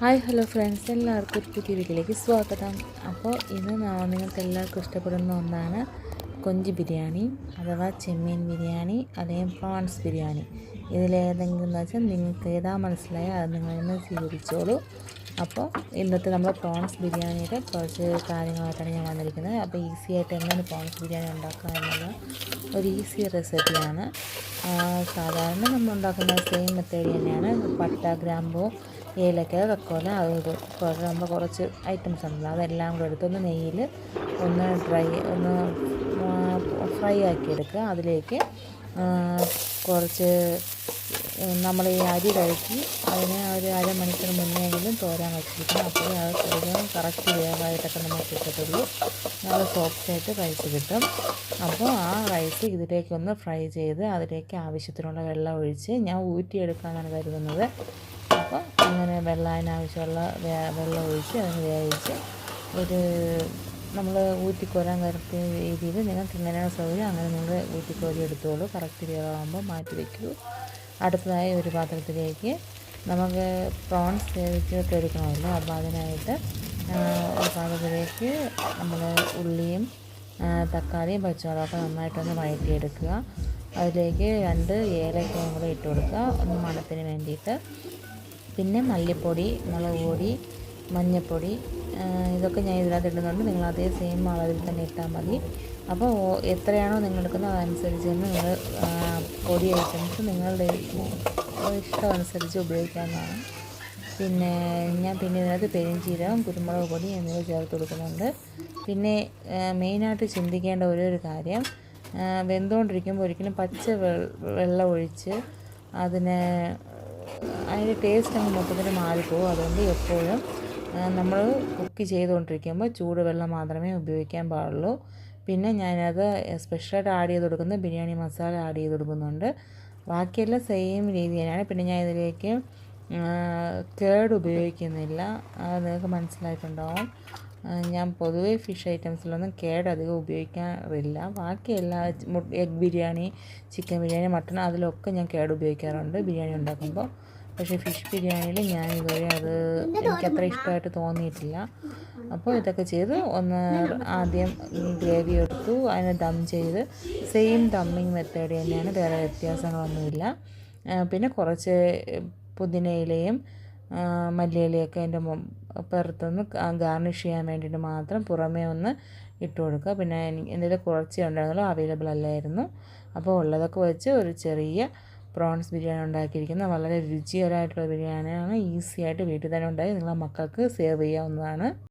Hi hello friends. എല്ലാവർക്കും ഒരു പുതിയ വീട്ടിലേക്ക് സ്വാഗതം. അപ്പോൾ ഇന്ന് നാ- നിങ്ങൾക്ക് എല്ലാവർക്കും ഇഷ്ടപ്പെടുന്ന ഒന്നാണ് കൊഞ്ച് ബിരിയാണി അഥവാ ചെമ്മീൻ ബിരിയാണി അല്ലെങ്കിൽ പ്രോൺസ് ബിരിയാണി. ഇതിലേതെങ്കിലും എന്ന് വെച്ചാൽ നിങ്ങൾക്ക് ഏതാ മനസ്സിലായ അത് നിങ്ങളിന്ന് സ്വീകരിച്ചോളൂ. അപ്പോൾ ഇന്നത്തെ നമ്മൾ പ്രോൺസ് ബിരിയാണിയുടെ കുറച്ച് കാര്യങ്ങളായിട്ടാണ് ഞാൻ വന്നിരിക്കുന്നത്. അപ്പോൾ ഈസി ആയിട്ട് എങ്ങനെ പ്രോൺസ് ബിരിയാണി ഉണ്ടാക്കുക എന്നുള്ള ഒരു ഈസി റെസിപ്പിയാണ്. സാധാരണ നമ്മൾ ഉണ്ടാക്കുന്ന സെയിം മെത്തേഡ് തന്നെയാണ്. പട്ട ഗ്രാമ്പൂ ഏലക്ക തക്കോല അത് കുറച്ച് ഐറ്റംസ് ഉണ്ടല്ലോ അതെല്ലാം കൂടെ എടുത്ത് ഒന്ന് നെയ്യിൽ ഒന്ന് ഡ്രൈ ഒന്ന് ഫ്രൈ ആക്കിയെടുക്കുക അതിലേക്ക് കുറച്ച് നമ്മൾ ഈ അരി കഴുകി അതിനെ ഒരു അരമണിക്കൂർ മുന്നേ എങ്കിലും തോരാൻ വെച്ചിരിക്കണം. അപ്പോൾ അത് ശരിക്കും കറക്റ്റ് വേവായിട്ടൊക്കെ നമുക്ക് കിട്ടത്തുള്ളൂ നല്ല സോഫ്റ്റായിട്ട് റൈസ് കിട്ടും. അപ്പോൾ ആ റൈസ് ഇതിലേക്കൊന്ന് ഫ്രൈ ചെയ്ത് അതിലേക്ക് ആവശ്യത്തിനുള്ള വെള്ളം ഒഴിച്ച് ഞാൻ ഊറ്റിയെടുക്കാനാണ് കരുതുന്നത്. അപ്പോൾ അങ്ങനെ വെള്ളം അതിനാവശ്യമുള്ള വെള്ളം ഒഴിച്ച് അതിന് വേവിച്ച് ഒരു നമ്മൾ ഊറ്റിക്കോരാൻ കറക്റ്റ് രീതിയിൽ നിങ്ങൾക്ക് എങ്ങനെയാണ് സൗകര്യം അങ്ങനെ നിങ്ങൾ ഊറ്റിക്കോരി എടുത്തോളൂ. കറക്റ്റ് വേവാകുമ്പോൾ മാറ്റി വയ്ക്കൂ. അടുത്തതായി ഒരു പാത്രത്തിലേക്ക് നമുക്ക് പ്രോൺസ് വേവിച്ചിട്ട് എടുക്കണമല്ലോ അപ്പോൾ അതിനായിട്ട് ഒരു പാത്രത്തിലേക്ക് നമ്മൾ ഉള്ളിയും തക്കാളിയും പച്ചമുളകൊക്കെ നന്നായിട്ടൊന്ന് വഴറ്റിയെടുക്കുക. അതിലേക്ക് രണ്ട് ഏലക്കയും കൂടെ ഇട്ട് കൊടുക്കുക. ഒന്ന് മണത്തിന് വേണ്ടിയിട്ട്. പിന്നെ മല്ലിപ്പൊടി മുളക് പൊടി മഞ്ഞൾപ്പൊടി ഇതൊക്കെ ഞാൻ ഇതിനകത്ത് ഇടുന്നുണ്ട്. നിങ്ങൾ അതേ സെയിം അളവിൽ തന്നെ ഇട്ടാൽ മതി. അപ്പോൾ എത്രയാണോ നിങ്ങൾ എടുക്കുന്നത് അതനുസരിച്ച് തന്നെ നിങ്ങൾ പൊടി ഐറ്റംസ് നിങ്ങളുടെ ഇഷ്ടം അനുസരിച്ച് ഉപയോഗിക്കാവുന്നതാണ്. പിന്നെ ഞാൻ പിന്നെ ഇതിനകത്ത് പെരിഞ്ചീരകം കുരുമുളക് പൊടി എന്നിവ ചേർത്ത് കൊടുക്കുന്നുണ്ട്. പിന്നെ മെയിനായിട്ട് ചിന്തിക്കേണ്ട ഒരു ഒരു കാര്യം വെന്തുകൊണ്ടിരിക്കുമ്പോൾ ഒരിക്കലും പച്ച വെള്ളം ഒഴിച്ച് അതിനെ അതിന്റെ ടേസ്റ്റ് അങ്ങ് മൊത്തത്തിൽ മാറിപ്പോകും അതുകൊണ്ട് എപ്പോഴും നമ്മൾ കുക്ക് ചെയ്തുകൊണ്ടിരിക്കുമ്പോൾ ചൂടുവെള്ളം മാത്രമേ ഉപയോഗിക്കാൻ പാടുള്ളൂ. പിന്നെ ഞാനത് സ്പെഷ്യലായിട്ട് ആഡ് ചെയ്ത് കൊടുക്കുന്നത് ബിരിയാണി മസാല ആഡ് ചെയ്ത് കൊടുക്കുന്നുണ്ട്. ബാക്കിയെല്ലാം സെയിം രീതി തന്നെയാണ് പിന്നെ ഞാൻ ഇതിലേക്ക് കേട് ഉപയോഗിക്കുന്നില്ല. അത് നിങ്ങൾക്ക് മനസ്സിലായിട്ടുണ്ടാവും. ഞാൻ പൊതുവേ ഫിഷ് ഐറ്റംസിലൊന്നും കേട് അധികം ഉപയോഗിക്കാറില്ല. ബാക്കി എല്ലാ egg biryani chicken biryani mutton അതിലൊക്കെ ഞാൻ കേട് ഉപയോഗിക്കാറുണ്ട്. ബിരിയാണി ഉണ്ടാക്കുമ്പോൾ. പക്ഷേ ഫിഷ് ബിരിയാണിയിൽ ഞാൻ ഇതുവരെ അത് എനിക്കത്ര ഇഷ്ടമായിട്ട് തോന്നിയിട്ടില്ല. അപ്പോൾ ഇതൊക്കെ ചെയ്ത് ഒന്ന് ആദ്യം ഗ്രേവി എടുത്തു അതിനെ ദം ചെയ്ത് സെയിം ദമ്മിങ് മെത്തേഡ് തന്നെയാണ് വേറെ വ്യത്യാസങ്ങളൊന്നുമില്ല. പിന്നെ കുറച്ച് പുതിനയിലയും മല്ലിയിലയൊക്കെ അതിന്റെ പുറത്തുനിന്ന് ഗാർണിഷ് ചെയ്യാൻ വേണ്ടിയിട്ട് മാത്രം പുറമേ ഒന്ന് ഇട്ട് കൊടുക്കുക. പിന്നെ എനിക്ക് എന്തെങ്കിലും കുറച്ച് കുറച്ചേ ഉണ്ടായിരുന്നുള്ളൂ അവൈലബിൾ അല്ലായിരുന്നു. അപ്പോൾ ഉള്ളതൊക്കെ വെച്ച് ഒരു ചെറിയ പ്രോൺസ് ബിരിയാണി ഉണ്ടാക്കിയിരിക്കുന്നത്. വളരെ രുചികരമായിട്ടുള്ള ബിരിയാണിയാണ്. ഈസി ആയിട്ട് വീട്ടിൽ തന്നെ ഉണ്ടായി. നിങ്ങളെ മക്കൾക്ക് സേർവ് ചെയ്യാവുന്നതാണ്.